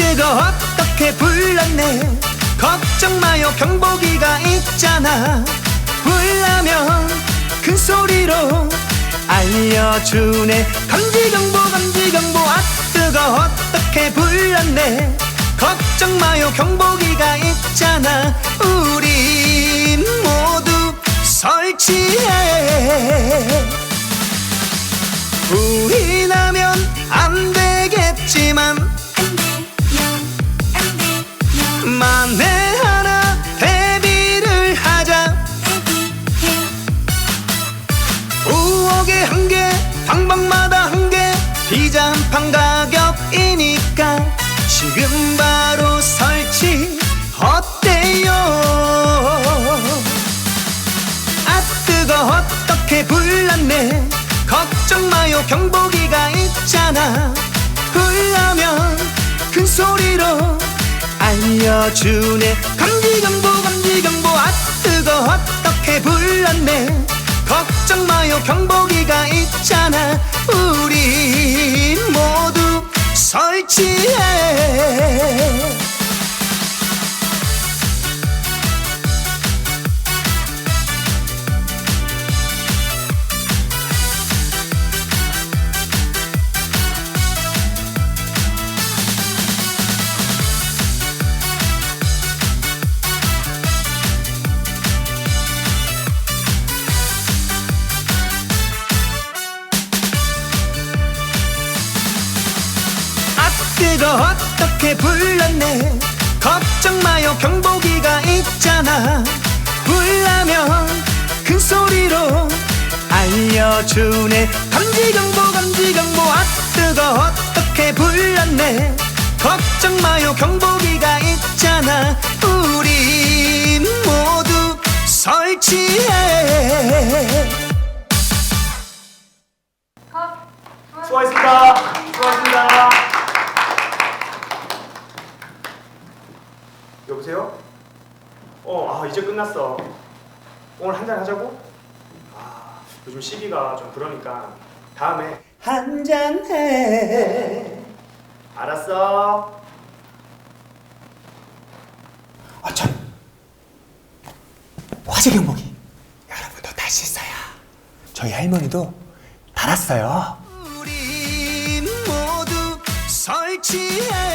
뜨거 어떻게 불렀네. 걱정 마요 경보기가 있잖아. 불나면 큰 소리로 알려주네. 감지경보 감지경보 아 뜨거 어떻게 불렀네. 걱정 마요 경보기가 있잖아. 우리 모두 설치해 지금 바로 설치 어때요? 아 뜨거 어떻게 불났네. 걱정 마요 경보기가 있잖아. 불나면 큰 소리로 알려주네. 감지경보 감지경보. 아 뜨거 어떻게 불났네. 걱정 마요 경보기가 있잖아. 우리 모두 설치해 아 뜨거 어떻게 불렀네? 걱정 마요 경보기가 있잖아. 불나면 큰 소리로 알려주네. 감지경보 감지경보 아 뜨거. 어떻게 불렀네? 걱정 마요 경보기가 있잖아. 우리 모두 설치해. 수고하셨습니다. 여보세요? 어, 아, 이제 끝났어. 오늘 한잔 하자고? 아, 요즘 시기가 좀 그러니까 다음에 한 잔 해 알았어. 아, 참. 화재 경보기. 여러분도 다시 써요. 저희 할머니도 달았어요. 우리 모두 설치해.